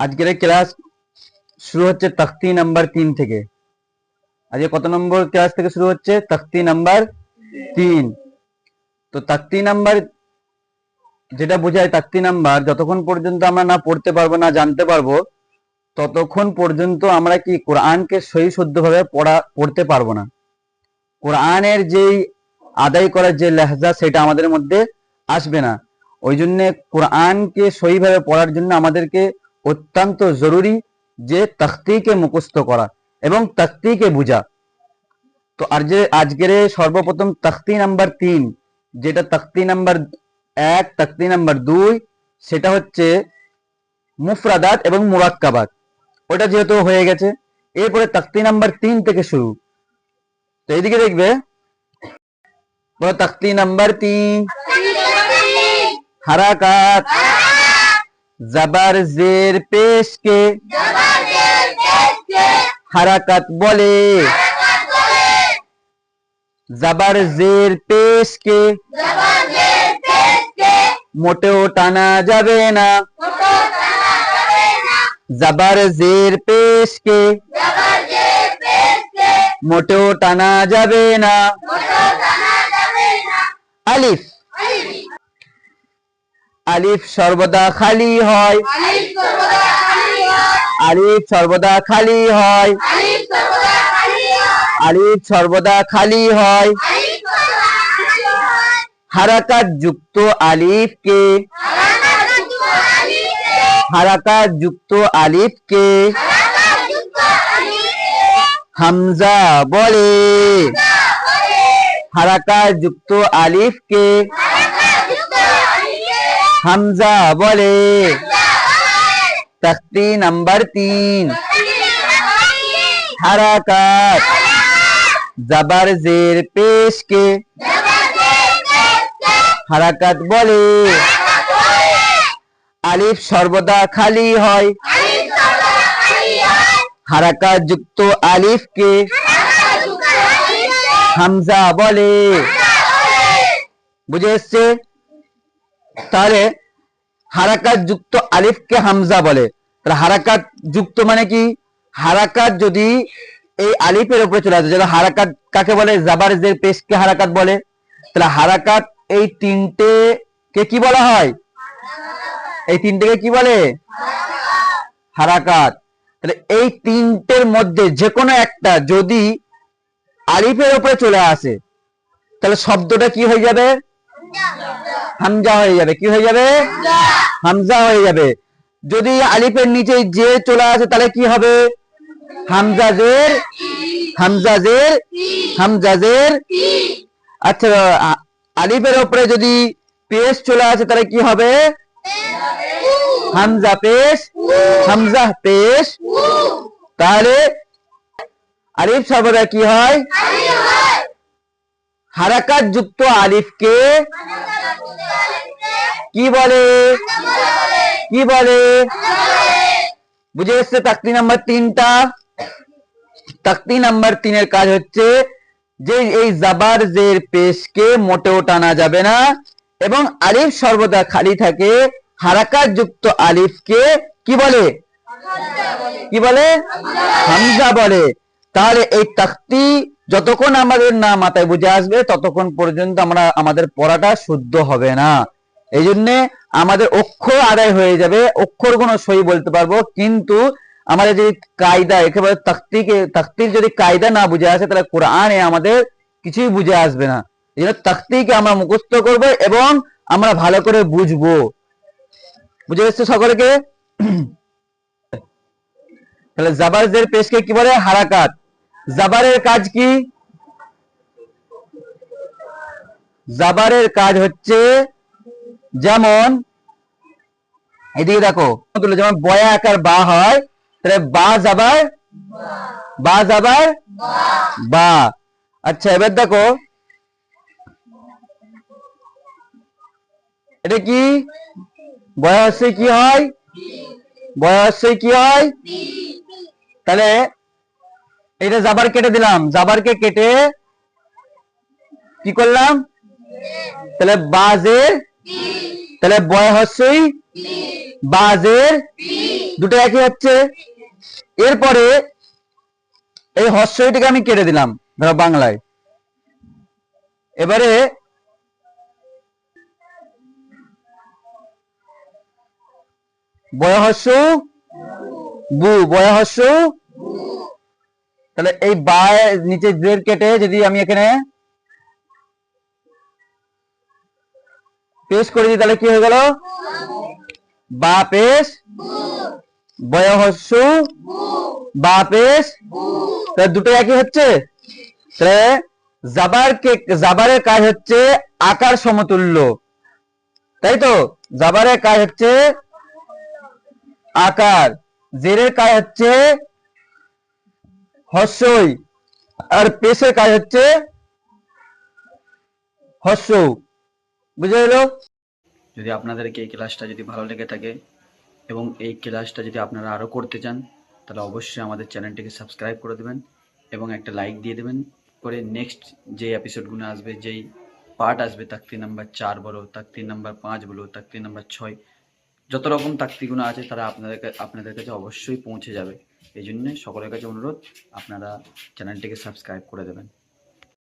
আজকের ক্লাস শুরু হচ্ছে তখতি নাম্বার তিন থেকে। আজকে কত নম্বর ক্লাস থেকে শুরু হচ্ছে? তখতি নাম্বার তিন। তো তখতি নাম্বার যেটা বোঝায় তাক্তি নাম্বার যতক্ষণ পর্যন্ত আমরা না পড়তে পারব, না জানতে পারব, ততক্ষণ পর্যন্ত আমরা কি কোরআনকে সহি শুদ্ধভাবে পড়া, পড়তে পারব না। কোরআনের যেই আদায় করার যে লেহজা, সেটা আমাদের মধ্যে আসবে না। ওই জন্যে কোরআনকে সহিভাবে পড়ার জন্য আমাদেরকে অত্যন্ত জরুরি যে তখতিকে মুখস্থ করা এবং তখতিকে বুঝা। তো আর যে আজকের সর্বপ্রথম তখতি নাম্বার তিন যেটা তখতি নাম্বার এক তখতি নাম্বার দুই সেটা হচ্ছে মুফরাদাত এবং মুরাক্কাবাত। ওটা যেহেতু হয়ে গেছে এরপরে তখতি নাম্বার তিন থেকে শুরু। তো এইদিকে দেখবে তখতি নাম্বার তিন। হারাকাত। জবর জের পেশ কে হারাকাত বলে জবর জের পেশ কে মোটেও টানা যাবে না জবর জের পেশ কে মোটেও টানা যাবে না আলিফ আলিফ সর্বদা খালি হয়। আলিফ সর্বদা খালি হয়। আলিফ সর্বদা খালি হয়। হারাকাত যুক্ত আলিফকে। হারাকাত যুক্ত আলিফকে। হামজা বলে। হারাকাত যুক্ত আলিফকে। হামজা, বলে। তখতি নাম্বার তিন। হারাকাত। জবর জের পেশ কে হারাকাত বলে। আলিফ সর্বদা খালি হয়। হারাকাত যুক্ত আলিফকে। হামজা বলে। বুঝে এসছে? তাহলে হারাকাত যুক্ত আলিফকে হামজা বলে। তাহলে হারাকাত যুক্ত মানে কি? হারাকাত যদি এই আলিফের উপরে চলে আসে, যেটা হারাকাত কাকে বলে? জাবার জের পেশকে হারাকাত বলে। তাহলে হারাকাত এই তিনটে কে কি বলা হয়? এই তিনটেকে কি বলে? হারাকাত। তাহলে এই তিনটের মধ্যে যে কোনো একটা যদি আলিফের উপরে চলে আসে, তাহলে শব্দটা কি হয়ে যাবে? হামজা হয়ে যাবে। কি হয়ে যাবে? হামজা। হয়ে যাবে। যদি আলিফের নিচে যে চলে আসে তাহলে কি হবে? হামজাজের হামজাজের হামজাজের আচ্ছা আলিফের উপরে যদি পেশ চলে আসে তাহলে কি হবে? হামজা পেশ হামজা পেশ। তাহলে আলিফ সর্বদা কি হয়? হারাকাত যুক্ত আলিফকে কি বলে? কি বলে? বুঝে এসছে তাকতি নাম্বার তিনটা? তাকতি নাম্বার তিনের কাজ হচ্ছে যে এই জাবার জের পেশকে মোটেও টানা যাবে না এবং আলিফ সর্বদা খালি থাকে হারাকাত যুক্ত আলিফকে কি বলে? কি বলে? হামজা বলে। তাহলে এই তাকতি যতক্ষণ আমাদের না মাথায় বুঝে আসবে, ততক্ষণ পর্যন্ত আমরা আমাদের পড়াটা শুদ্ধ হবে না। এই জন্য আমাদের অক্ষর আদায় হয়ে যাবে অক্ষর কোনো সই বলতে পারব, কিন্তু আমাদের যদি কায়দা, একেবারে তাকতিকে, তাকতির যদি কায়দা না বুঝে আসে, তাহলে কোরআনে আমাদের কিছুই বুঝে আসবে না। এই জন্য তাকতিকে আমরা মুখস্থ করব এবং আমরা ভালো করে বুঝব। বুঝে এসছে সকলকে? তাহলে জাবারদের পেশকে কি বলে? হারাকাত। জাবারের কাজ কি? জাবারের কাজ হচ্ছে যেমন, এদিকে দেখো, যেমন বয়া আকার বা হয়, তাহলে বা জাবার বা জাবার, বা। আচ্ছা এবার দেখো, এটা কি? বয়সে কি হয়? বয়সে কি হয়? তাহলে এটা জাবার কেটে দিলাম। জাবারকে কেটে কি করলাম? তাহলে বাজের তাহলে বয় হস্যই বাজের দুটো একই হচ্ছে। এরপরে এই হর্ষইটিকে আমি কেটে দিলাম, ধরো বাংলায়। এবারে বয়হস্য বু বয়হস্য তাহলে এই বা নিচে জের কেটে যদি আমি এখানে পেশ করে দিই, তাহলে কি হয়ে গেল? বা পেশ বয়হস্য, বা পেশ তাহলে দুটো একই হচ্ছে? তাহলে জাবার কে জাবারের কাজ হচ্ছে আকার সমতুল্য। তাই তো? জাবারের কাজ হচ্ছে আকার। জেরের কাজ হচ্ছে হর্ষই আর পেশের কাজ হচ্ছে হর্ষ বুঝে গেল? যদি আপনাদেরকে এই ক্লাসটা যদি ভালো লেগে থাকে এবং এই ক্লাসটা যদি আপনারা আরও করতে চান, তাহলে অবশ্যই আমাদের চ্যানেলটিকে সাবস্ক্রাইব করে দেবেন এবং একটা লাইক দিয়ে দেবেন করে নেক্সট যে এপিসোডগুলো আসবে, যেই পার্ট আসবে, তাকতি নাম্বার চার বলো, তাকতি নাম্বার পাঁচ বলো, তাকতি নাম্বার ছয়, যত রকম তাকতিগুলো আছে তারা আপনাদের আপনাদের কাছে অবশ্যই পৌঁছে যাবে। এই জন্যে সকলের কাছে অনুরোধ আপনারা চ্যানেলটিকে সাবস্ক্রাইব করে দেবেন।